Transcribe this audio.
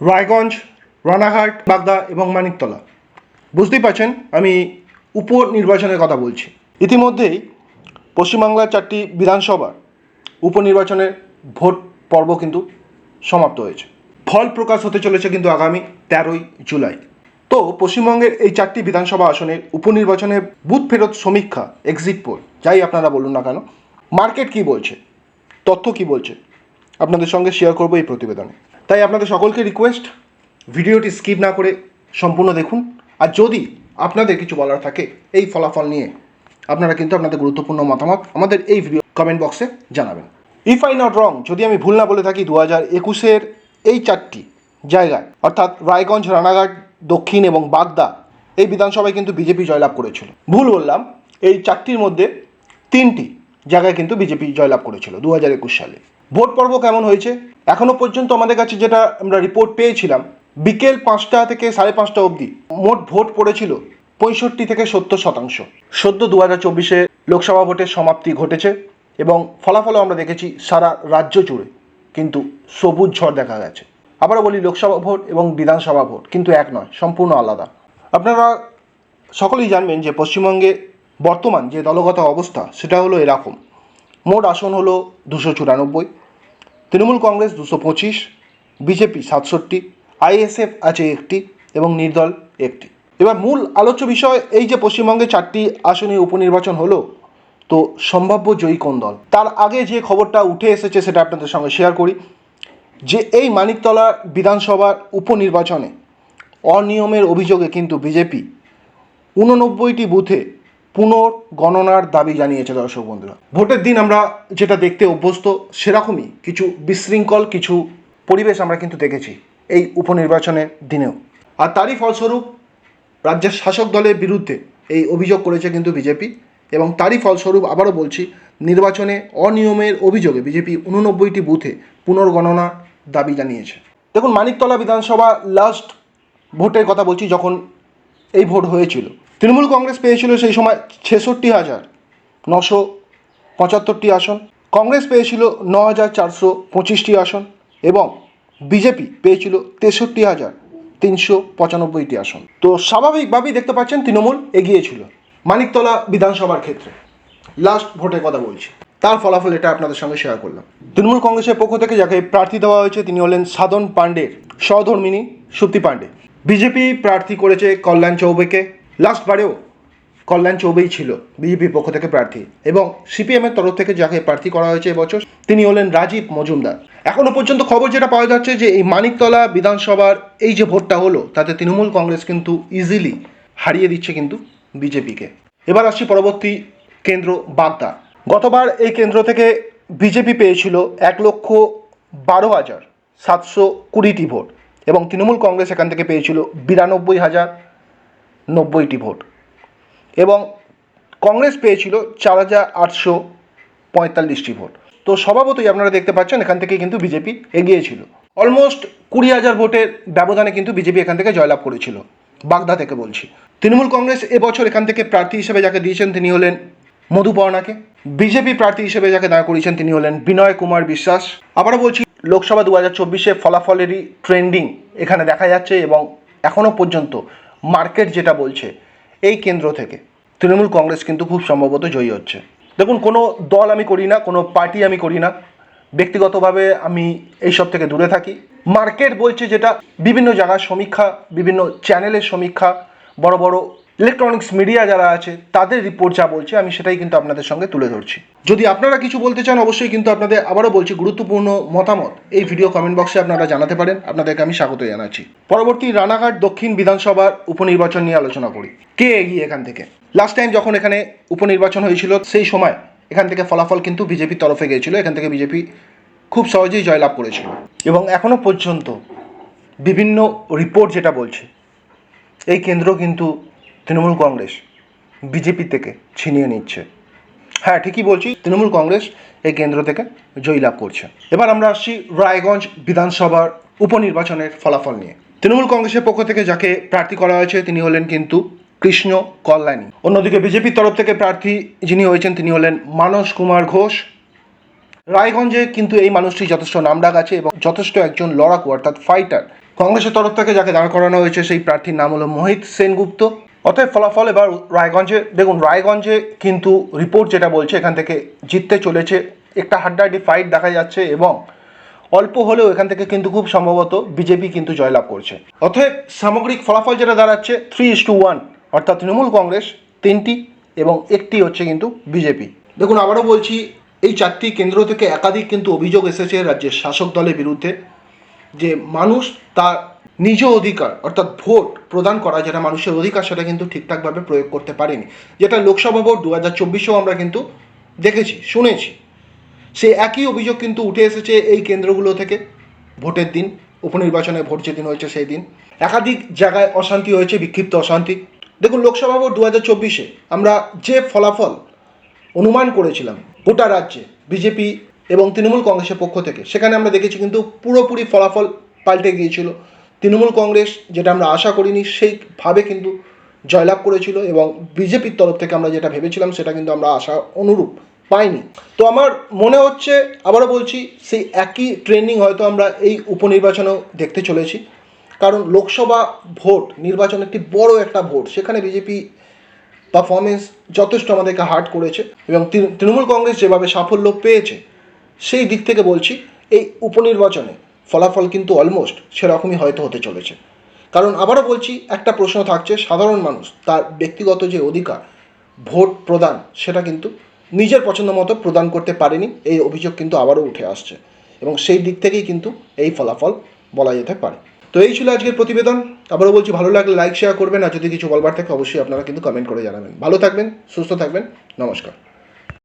রায়গঞ্জ, রানাঘাট, বাগদা এবং মানিকতলা। বুঝতেই পারছেন, আমি উপনির্বাচনের কথা বলছি। ইতিমধ্যেই পশ্চিমবাংলার চারটি বিধানসভা উপনির্বাচনের ভোট পর্ব কিন্তু সমাপ্ত হয়েছে। ফল প্রকাশ হতে চলেছে কিন্তু আগামী তেরোই জুলাই। তো পশ্চিমবঙ্গের এই চারটি বিধানসভা আসনের উপনির্বাচনের বুথ ফেরত সমীক্ষা এক্সিট পোল যাই আপনারা বলুন না কেন মার্কেট কি বলছে, তথ্য কি বলছে, আপনাদের সঙ্গে শেয়ার করব এই প্রতিবেদনে। তাই আপনাদের সকলকে রিকোয়েস্ট ভিডিওটি স্কিপ না করে সম্পূর্ণ দেখুন। আর যদি আপনাদের কিছু বলার থাকে, এই ফলাফল নিয়ে আপনারা কিন্তু আপনাদের গুরুত্বপূর্ণ মতামত আমাদের এই ভিডিও কমেন্ট বক্সে জানাবেন। ইফ আই নট রং যদি আমি ভুল না বলে থাকি দু হাজার একুশের এই চারটি জায়গায়, অর্থাৎ রায়গঞ্জ, রানাঘাট, দক্ষিণ এবং বাগদা, এই বিধানসভায় কিন্তু বিজেপি জয়লাভ করেছিল। ভুল বললাম, এই চারটির মধ্যে তিনটি জায়গায় কিন্তু বিজেপি জয়লাভ করেছিল দু হাজার একুশ সালে। ভোট পর্ব কেমন হয়েছে? এখনও পর্যন্ত আমাদের কাছে যেটা আমরা রিপোর্ট পেয়েছিলাম, বিকেল পাঁচটা থেকে সাড়ে পাঁচটা অবধি মোট ভোট পড়েছিল পঁয়ষট্টি থেকে সত্তর শতাংশ। সদ্য দু হাজার চব্বিশে লোকসভা ভোটের সমাপ্তি ঘটেছে এবং ফলাফলও আমরা দেখেছি সারা রাজ্য জুড়ে, কিন্তু সবুজ ঝড় দেখা গেছে। আবারও বলি, লোকসভা ভোট এবং বিধানসভা ভোট কিন্তু এক নয়, সম্পূর্ণ আলাদা। আপনারা সকলেই জানবেন যে পশ্চিমবঙ্গে বর্তমান যে দলগত অবস্থা, সেটা হলো এরকম। মোট আসন হলো দুশো চুরানব্বই। তৃণমূল কংগ্রেস দুশো পঁচিশ, বিজেপি সাতষট্টি, আইএসএফ আছে একটি এবং নির্দল একটি। এবার মূল আলোচ্য বিষয়, এই যে পশ্চিমবঙ্গে চারটি আসনে উপনির্বাচন হলো, তো সম্ভাব্য জয়ী কোন দল? তার আগে যে খবরটা উঠে এসেছে সেটা আপনাদের সঙ্গে শেয়ার করি, যে এই মানিকতলা বিধানসভার উপনির্বাচনে অনিয়মের অভিযোগে কিন্তু বিজেপি উননব্বইটি বুথে পুনর্গণনার দাবি জানিয়েছে দর্শক বন্ধুরা। ভোটের দিন আমরা যেটা দেখতে অভ্যস্ত, সেরকমই কিছু বিশৃঙ্খল, কিছু পরিবেশ আমরা কিন্তু দেখেছি এই উপনির্বাচনের দিনেও। আর তারই ফলস্বরূপ রাজ্যের শাসক দলের বিরুদ্ধে এই অভিযোগ করেছে কিন্তু বিজেপি এবং তারই ফলস্বরূপ আবারও বলছি, নির্বাচনে অনিয়মের অভিযোগে বিজেপি উননব্বইটি বুথে পুনর্গণনা দাবি জানিয়েছে। দেখুন, মানিকতলা বিধানসভা লাস্ট ভোটের কথা বলছি যখন এই ভোট হয়েছিল। তৃণমূল কংগ্রেস পেয়েছিল সেই সময় ছেষট্টি হাজার নশো পঁচাত্তরটি আসন। কংগ্রেস পেয়েছিল ন হাজার চারশো পঁচিশটি আসন এবং বিজেপি পেয়েছিল তেষট্টি হাজার তিনশো পঁচানব্বইটি আসন। তো স্বাভাবিকভাবেই দেখতে পাচ্ছেন তৃণমূল এগিয়েছিল মানিকতলা বিধানসভার ক্ষেত্রে। লাস্ট ভোটের কথা বলছি। তার ফলাফল এটা আপনাদের সঙ্গে শেয়ার করলাম। তৃণমূল কংগ্রেসের পক্ষ থেকে যাকে প্রার্থী দেওয়া হয়েছে তিনি হলেন সাধন পাণ্ডের সহধর্মিনী সুপ্তি পাণ্ডে। বিজেপি প্রার্থী করেছে কল্যাণ চৌবেকে। লাস্টবারেও কল্যাণ চৌবেই ছিল বিজেপির পক্ষ থেকে প্রার্থী এবং সিপিএমের তরফ থেকে যাকে প্রার্থী করা হয়েছে এবছর, তিনি হলেন রাজীব মজুমদার। এখনও পর্যন্ত খবর যেটা পাওয়া যাচ্ছে যে এই মানিকতলা বিধানসভার এই যে ভোটটা হলো, তাতে তৃণমূল কংগ্রেস কিন্তু ইজিলি হারিয়ে দিচ্ছে কিন্তু বিজেপিকে। এবার আসছি পরবর্তী কেন্দ্র বাগদা। গতবার এই কেন্দ্র থেকে বিজেপি পেয়েছিল এক লক্ষ বারো হাজার সাতশো কুড়িটি ভোট এবং তৃণমূল কংগ্রেস এখান থেকে পেয়েছিল বিরানব্বই হাজার নব্বইটি ভোট। এবং কংগ্রেস পেয়েছিল চার হাজার আটশো পঁয়তাল্লিশটি ভোট। তো স্বভাবতই আপনারা দেখতে পাচ্ছেন, এখান থেকে কিন্তু বিজেপি এগিয়েছিল অলমোস্ট কুড়ি হাজার ভোটের ব্যবধানে কিন্তু বিজেপি এখান থেকে জয়লাভ করেছিল, বাগদা থেকে বলছি। তৃণমূল কংগ্রেস এবছর এখান থেকে প্রার্থী হিসেবে যাকে দিয়েছেন তিনি হলেন মধুপর্ণাকে বিজেপি প্রার্থী হিসেবে যাকে দাঁড় করিয়েছেন তিনি হলেন বিনয় কুমার বিশ্বাস। আবারও বলছি, লোকসভা দু হাজার চব্বিশে ফলাফলেরই ট্রেন্ডিং এখানে দেখা যাচ্ছে এবং এখনও পর্যন্ত মার্কেট যেটা বলছে, এই কেন্দ্র থেকে। তৃণমূল কংগ্রেস কিন্তু খুব সম্ভবত জয়ী হচ্ছে। দেখুন, কোনো দল আমি করি না, কোনো পার্টি আমি করি না। ব্যক্তিগতভাবে আমি এই সব থেকে দূরে থাকি। মার্কেট বলছে যেটা বিভিন্ন জায়গার সমীক্ষা, বিভিন্ন চ্যানেলের সমীক্ষা, বড় বড় ইলেকট্রনিক্স মিডিয়া যারা আছে, তাদের রিপোর্ট যা বলছে, আমি সেটাই কিন্তু আপনাদের সঙ্গে তুলে ধরছি। যদি আপনারা কিছু বলতে চান, অবশ্যই কিন্তু আপনাদের আবারও বলছি গুরুত্বপূর্ণ মতামত। এই ভিডিও কমেন্ট বক্সে আপনারা জানাতে পারেন, আপনাদেরকে আমি স্বাগত জানাচ্ছি। পরবর্তী রানাঘাট দক্ষিণ বিধানসভার উপনির্বাচন নিয়ে আলোচনা করি। কে এগিয়ে এখান থেকে? লাস্ট টাইম যখন এখানে উপনির্বাচন হয়েছিল, সেই সময় এখান থেকে ফলাফল কিন্তু বিজেপির তরফে গিয়েছিল। এখান থেকে বিজেপি খুব সহজেই জয়লাভ করেছিল। এবং এখনও পর্যন্ত বিভিন্ন রিপোর্ট যেটা বলছে, এই কেন্দ্র কিন্তু তৃণমূল কংগ্রেস বিজেপি থেকে ছিনিয়ে নিচ্ছে। হ্যাঁ ঠিকই বলছি তৃণমূল কংগ্রেস এই কেন্দ্র থেকে জয়লাভ করছে। এবার আমরা আসছি রায়গঞ্জ বিধানসভার উপনির্বাচনের ফলাফল নিয়ে। তৃণমূল কংগ্রেসের পক্ষ থেকে যাকে প্রার্থী করা হয়েছে, তিনি হলেন কিন্তু কৃষ্ণ কল্যাণী। অন্যদিকে বিজেপির তরফ থেকে প্রার্থী যিনি হয়েছেন, তিনি হলেন মানস কুমার ঘোষ। রায়গঞ্জে কিন্তু এই মানুষটি যথেষ্ট নামডাক আছে এবং যথেষ্ট একজন লড়াকু, অর্থাৎ ফাইটার কংগ্রেসের তরফ থেকে যাকে দাঁড় করানো হয়েছে, সেই প্রার্থীর নাম হলো মোহিত সেনগুপ্ত। অতএব ফলাফল এবার রায়গঞ্জে, দেখুন রায়গঞ্জে কিন্তু রিপোর্ট যেটা বলছে, এখান থেকে জিততে চলেছে। একটা হাড্ডাহাড্ডি ফাইট দেখা যাচ্ছে এবং অল্প হলেও এখান থেকে কিন্তু খুব সম্ভবত বিজেপি কিন্তু জয়লাভ করছে। অতএব সামগ্রিক ফলাফল যেটা দাঁড়াচ্ছে থ্রি ইস টু ওয়ান অর্থাৎ তৃণমূল কংগ্রেস তিনটি এবং একটি হচ্ছে কিন্তু বিজেপি। দেখুন আবারও বলছি, এই চারটি কেন্দ্র থেকে একাধিক কিন্তু অভিযোগ এসেছে রাজ্যের শাসক দলের বিরুদ্ধে যে মানুষ তার নিজ অধিকার, অর্থাৎ ভোট প্রদান করা যেটা মানুষের অধিকার, সেটা কিন্তু ঠিকঠাকভাবে প্রয়োগ করতে পারেনি। যেটা লোকসভা ভোট দু হাজার চব্বিশেও আমরা কিন্তু দেখেছি, শুনেছি। সে একই অভিযোগ কিন্তু উঠে এসেছে এই কেন্দ্রগুলো থেকে। ভোটের দিন, উপনির্বাচনে ভোট যেদিন হয়েছে সেই দিন। একাধিক জায়গায় অশান্তি হয়েছে, বিক্ষিপ্ত অশান্তি। দেখুন, লোকসভা ভোট দু হাজার চব্বিশে আমরা যে ফলাফল অনুমান করেছিলাম গোটা রাজ্যে, বিজেপি এবং তৃণমূল কংগ্রেসের পক্ষ থেকে, সেখানে আমরা দেখেছি কিন্তু পুরোপুরি ফলাফল পাল্টে গিয়েছিল। তৃণমূল কংগ্রেস, যেটা আমরা আশা করিনি, সেইভাবে কিন্তু জয়লাভ করেছিল এবং বিজেপির তরফ থেকে আমরা যেটা ভেবেছিলাম, সেটা কিন্তু আমরা আশা অনুরূপ পাইনি। তো আমার মনে হচ্ছে, আবারও বলছি, সেই একই ট্রেন্ডিং হয়তো আমরা এই উপনির্বাচনেও দেখতে চলেছি। কারণ লোকসভা ভোট, নির্বাচন একটি বড় একটা ভোট, সেখানে বিজেপি পারফরমেন্স যথেষ্ট আমাদেরকে হার্ট করেছে এবং তৃণ- তৃণমূল কংগ্রেস যেভাবে সাফল্য পেয়েছে, সেই দিক থেকে বলছি, এই উপনির্বাচনে ফলাফল কিন্তু অলমোস্ট সেরকমই হয়তো হতে চলেছে। কারণ আবারও বলছি, একটা প্রশ্ন থাকছে, সাধারণ মানুষ তার ব্যক্তিগত যে অধিকার, ভোট প্রদান, সেটা কিন্তু নিজের পছন্দ মতো প্রদান করতে পারেনি, এই অভিযোগ কিন্তু আবারও উঠে আসছে। এবং সেই দিক থেকেই কিন্তু এই ফলাফল বলা যেতে পারে। তো এই ছিল আজকের প্রতিবেদন। আবারও বলছি, ভালো লাগলে লাইক শেয়ার করবেন, আর যদি কিছু বলবার থাকে, অবশ্যই আপনারা কিন্তু কমেন্ট করে জানাবেন। ভালো থাকবেন, সুস্থ থাকবেন, নমস্কার।